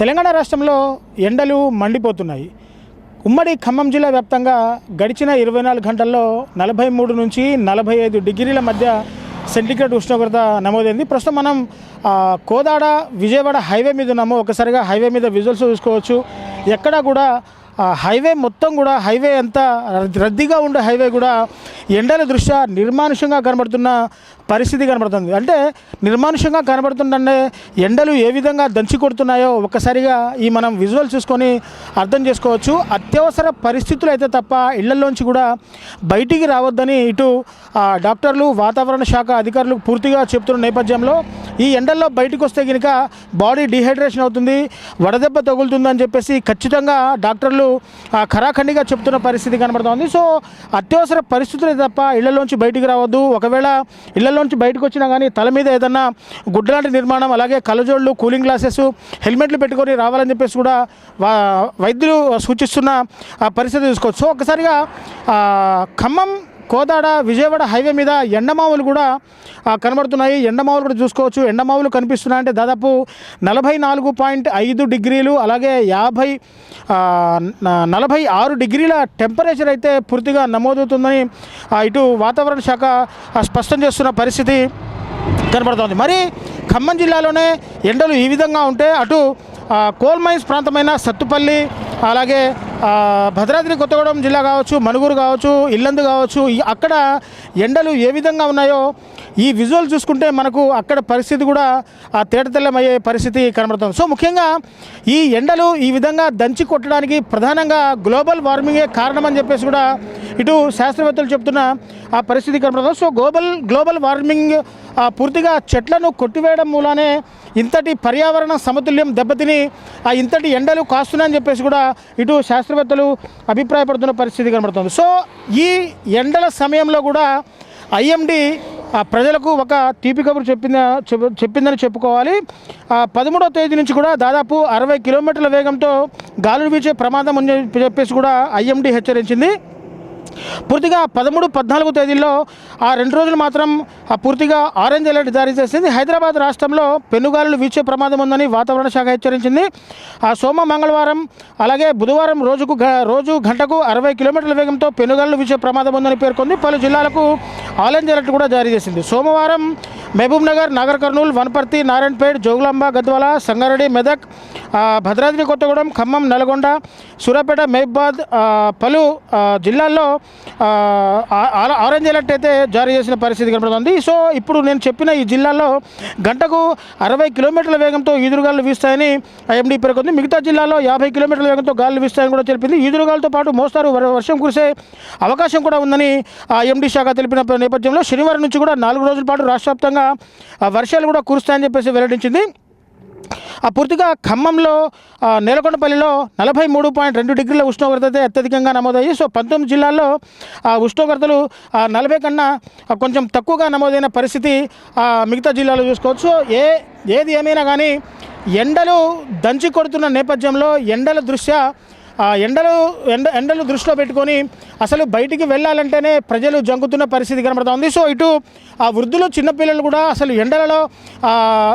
తెలంగాణ రాష్ట్రంలో ఎండలు మండిపోతున్నాయి. ఉమ్మడి ఖమ్మం జిల్లా వ్యాప్తంగా గడిచిన ఇరవై నాలుగు గంటల్లో నలభై మూడు నుంచి నలభై ఐదు డిగ్రీల మధ్య సెంటిగ్రేడ్ ఉష్ణోగ్రత నమోదైంది. ప్రస్తుతం మనం కోదాడ విజయవాడ హైవే మీద ఉన్నాము. ఒకసారిగా హైవే మీద విజువల్స్ చూసుకోవచ్చు. ఎక్కడా కూడా హైవే మొత్తం కూడా హైవే అంతా రద్దీగా ఉండే హైవే కూడా ఎండల దృష్ట్యా నిర్మానుష్యంగా కనబడుతున్న పరిస్థితి కనబడుతుంది. అంటే నిర్మానుష్యంగా కనబడుతుందంటే ఎండలు ఏ విధంగా దంచి కొడుతున్నాయో ఒక్కసారిగా ఈ మనం విజువల్ చూసుకొని అర్థం చేసుకోవచ్చు. అత్యవసర పరిస్థితులు అయితే తప్ప ఇళ్ళలోంచి కూడా బయటికి రావద్దని ఇటు డాక్టర్లు వాతావరణ శాఖ అధికారులు పూర్తిగా చెప్తున్న నేపథ్యంలో ఈ ఎండల్లో బయటకు వస్తే కనుక బాడీ డిహైడ్రేషన్ అవుతుంది వడదెబ్బ తగులుతుందని చెప్పేసి ఖచ్చితంగా డాక్టర్లు ఖరాఖండిగా చెప్తున్న పరిస్థితి కనబడుతోంది. సో అత్యవసర పరిస్థితులే తప్ప ఇళ్ళలోంచి బయటికి రావద్దు. ఒకవేళ ఇళ్ళలోంచి బయటకు వచ్చినా కానీ తల మీద ఏదన్నా గుడ్డలాంటి నిర్మాణం అలాగే కళ్ళజోళ్ళు కూలింగ్ గ్లాసెస్ హెల్మెట్లు పెట్టుకొని రావాలని చెప్పేసి కూడా వైద్యులు సూచిస్తున్న ఆ పరిస్థితి చూసుకోవచ్చు. సో ఒకసారిగా ఖమ్మం కోదాడ విజయవాడ హైవే మీద ఎండమావులు కూడా కనబడుతున్నాయి. ఎండమావులు కూడా చూసుకోవచ్చు. ఎండమావులు కనిపిస్తున్నాయి అంటే దాదాపు నలభై నాలుగు పాయింట్ ఐదు డిగ్రీలు అలాగే యాభై నలభై ఆరు డిగ్రీల టెంపరేచర్ అయితే పూర్తిగా నమోదవుతుందని ఇటు వాతావరణ శాఖ స్పష్టం చేస్తున్న పరిస్థితి కనబడుతోంది. మరి ఖమ్మం జిల్లాలోనే ఎండలు ఈ విధంగా ఉంటే అటు కోల్ మైన్స్ ప్రాంతమైన సత్తుపల్లి అలాగే భద్రాద్రి కొత్తగూడెం జిల్లా కావచ్చు మనుగురు కావచ్చు ఇల్లందు కావచ్చు అక్కడ ఎండలు ఏ విధంగా ఉన్నాయో ఈ విజువల్ చూసుకుంటే మనకు అక్కడ పరిస్థితి కూడా ఆ తేటతెల్లమయ్యే పరిస్థితి కనబడుతుంది. సో ముఖ్యంగా ఈ ఎండలు ఈ విధంగా దంచి కొట్టడానికి ప్రధానంగా గ్లోబల్ వార్మింగే అని చెప్పేసి కూడా ఇటు శాస్త్రవేత్తలు చెప్తున్న ఆ పరిస్థితి కనబడుతుంది. సో గ్లోబల్ గ్లోబల్ వార్మింగ్ పూర్తిగా చెట్లను కొట్టివేయడం మూలానే ఇంతటి పర్యావరణ సమతుల్యం దెబ్బతిని ఆ ఇంతటి ఎండలు కాస్తున్నాయని చెప్పేసి కూడా ఇటు శాస్త్ర శాస్త్రవేత్తలు అభిప్రాయపడుతున్న పరిస్థితి కనబడుతుంది. సో ఈ ఎండల సమయంలో కూడా ఐఎండి ప్రజలకు ఒక తీపి కబురు చెప్పింది చెప్పిందని చెప్పుకోవాలి. ఆ పదమూడవ తేదీ నుంచి కూడా దాదాపు అరవై కిలోమీటర్ల వేగంతో గాలులు వీచే ప్రమాదం అని చెప్పేసి కూడా ఐఎండి హెచ్చరించింది. పూర్తిగా పదమూడు పద్నాలుగు తేదీల్లో ఆ రెండు రోజులు మాత్రం ఆ పూర్తిగా ఆరెంజ్ అలర్ట్ జారీ చేసింది. హైదరాబాద్ రాష్ట్రంలో పెనుగాలులు వీచే ప్రమాదం ఉందని వాతావరణ శాఖ హెచ్చరించింది. ఆ సోమ మంగళవారం అలాగే బుధవారం రోజుకు రోజు గంటకు అరవై కిలోమీటర్ల వేగంతో పెనుగాలులు వీచే ప్రమాదం ఉందని పేర్కొంది. పలు జిల్లాలకు ఆరెంజ్ అలర్ట్ కూడా జారీ చేసింది. సోమవారం మహబూబ్ నగర్ నాగర్ కర్నూలు వనపర్తి నారాయణపేట్ జోగులాంబ గద్వాల సంగారెడ్డి మెదక్ భద్రాద్రి కొత్తగూడెం ఖమ్మం నల్గొండ సూర్యాపేట మహబాద్ పలు జిల్లాల్లో ఆరెంజ్ అలర్ట్ అయితే జారీ చేసిన పరిస్థితి కనబడుతుంది సో ఇప్పుడు నేను చెప్పిన ఈ జిల్లాల్లో గంటకు అరవై కిలోమీటర్ల వేగంతో ఈదురుగాలు వీస్తాయని ఐఎండీ పేర్కొంది. మిగతా జిల్లాలో యాభై కిలోమీటర్ల వేగంతో గాలులు వీస్తాయని కూడా తెలిపింది. ఈదురుగాలతో పాటు మోస్తారు వర్షం కురిసే అవకాశం కూడా ఉందని ఆ ఎండీ శాఖ తెలిపిన నేపథ్యంలో శనివారం నుంచి కూడా నాలుగు రోజుల పాటు రాష్ట్ర వ్యాప్తంగా వర్షాలు కూడా కురుస్తాయని చెప్పేసి వెల్లడించింది. ఆ పూర్తిగా ఖమ్మంలో నేలకొండపల్లిలో నలభై మూడు పాయింట్ రెండు డిగ్రీల ఉష్ణోగ్రత అయితే అత్యధికంగా నమోదయ్యి సో పంతొమ్మిది జిల్లాల్లో ఆ ఉష్ణోగ్రతలు నలభై కన్నా కొంచెం తక్కువగా నమోదైన పరిస్థితి ఆ, మిగతా జిల్లాలో చూసుకోవచ్చు. ఏ ఏది ఏమైనా కానీ ఎండలు దంచి కొడుతున్న నేపథ్యంలో ఎండల దృష్ట్యా ఎండలు ఎండ ఎండలు దృష్టిలో పెట్టుకొని అసలు బయటికి వెళ్ళాలంటేనే ప్రజలు జంకుతున్న పరిస్థితి కనబడుతోంది. సో ఇటు ఆ వృద్ధులు చిన్నపిల్లలు కూడా అసలు ఎండలలో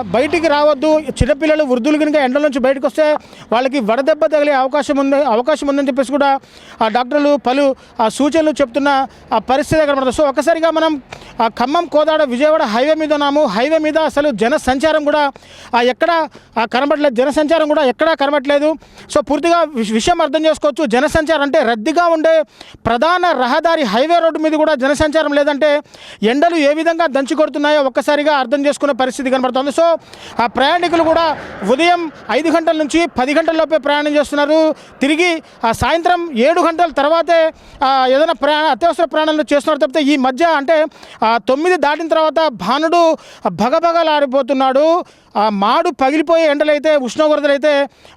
బయటికి రావద్దు. చిన్నపిల్లలు వృద్ధులు కనుక ఎండల నుంచి బయటకు వస్తే వాళ్ళకి వడదెబ్బ తగిలే అవకాశం ఉంది అవకాశం ఉందని చెప్పేసి కూడా ఆ డాక్టర్లు పలు ఆ సూచనలు చెప్తున్న ఆ పరిస్థితి కనబడుతుంది. సో ఒకసారిగా మనం ఆ ఖమ్మం కోదాడ విజయవాడ హైవే మీద ఉన్నాము. హైవే మీద అసలు జన సంచారం కూడా ఎక్కడ కనబడలేదు. జన సంచారం కూడా ఎక్కడా కనబడలేదు. సో పూర్తిగా విష- విషయం అర్థం చేసుకోవచ్చు. జనసంచారం అంటే రద్దీగా ఉండే ప్రధాన రహదారి హైవే రోడ్డు మీద కూడా జనసంచారం లేదంటే ఎండలు ఏ విధంగా దంచి కొడుతున్నాయో ఒక్కసారిగా అర్థం చేసుకునే పరిస్థితి కనబడుతుంది. సో ఆ ప్రయాణికులు కూడా ఉదయం ఐదు గంటల నుంచి పది గంటలలోపే ప్రయాణం చేస్తున్నారు. తిరిగి ఆ సాయంత్రం ఏడు గంటల తర్వాతే ఏదైనా ప్రయాణ అత్యవసర ప్రయాణాలు చేస్తున్నారు తప్పితే ఈ మధ్య అంటే తొమ్మిది దాటిన తర్వాత భానుడు భగభగలారిపోతున్నాడు ఆ మాడు పగిలిపోయే ఎండలైతే ఉష్ణోగ్రతలు అయితే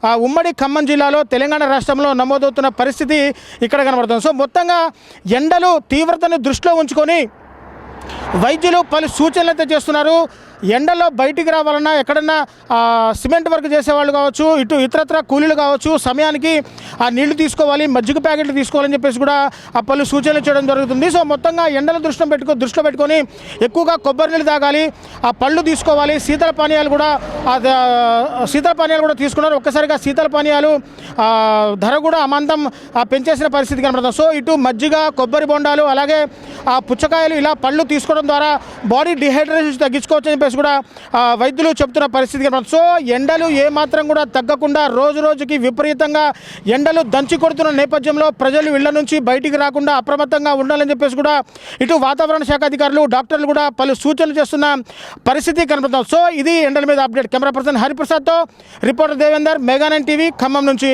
ఆ ఉమ్మడి ఖమ్మం జిల్లాలో తెలంగాణ రాష్ట్రంలో నమోదవుతున్న పరిస్థితి ఇక్కడ కనబడుతుంది. సో మొత్తంగా ఎండలు తీవ్రతను దృష్టిలో ఉంచుకొని వైద్యులు పలు సూచనలు అయితే చేస్తున్నారు. ఎండలో బయటికి రావాలన్నా ఎక్కడన్నా సిమెంట్ వర్క్ చేసేవాళ్ళు కావచ్చు ఇటు ఇతరత్ర కూలీలు కావచ్చు సమయానికి ఆ నీళ్ళు తీసుకోవాలి మజ్జిగ ప్యాకెట్లు తీసుకోవాలని చెప్పేసి కూడా ఆ పలు సూచనలు చేయడం జరుగుతుంది. సో మొత్తంగా ఎండల దృష్టిలో పెట్టుకో దృష్టిలో పెట్టుకొని ఎక్కువగా కొబ్బరి నీళ్ళు తాగాలి ఆ పళ్ళు తీసుకోవాలి శీతల పానీయాలు కూడా శీతల పానీయాలు కూడా తీసుకున్నారు. ఒక్కసారిగా శీతల పానీయాలు ధర కూడా అమాంతం పెంచేసిన పరిస్థితి కనబడుతుంది. సో ఇటు మజ్జిగ కొబ్బరి బొండాలు అలాగే ఆ పుచ్చకాయలు ఇలా పళ్ళు తీసుకోవడం ద్వారా బాడీ డిహైడ్రేషన్ తగ్గించుకోవచ్చు అని చెప్పేసి కూడా వైద్యులు చెప్తున్న పరిస్థితి కనబడుతుంది. సో ఎండలు ఏమాత్రం కూడా తగ్గకుండా రోజు రోజుకి విపరీతంగా ఎండలు దంచి కొడుతున్న నేపథ్యంలో ప్రజలు ఇళ్ళ నుంచి బయటికి రాకుండా అప్రమత్తంగా ఉండాలని చెప్పేసి కూడా ఇటు వాతావరణ శాఖ అధికారులు డాక్టర్లు కూడా పలు సూచనలు చేస్తున్న పరిస్థితి కనబడుతుంది. సో ఇది ఎండల మీద అప్డేట్. కెమెరా పర్సన్ హరిప్రసాద్తో రిపోర్టర్ దేవేందర్ మెగానైన్ టీవీ ఖమ్మం నుంచి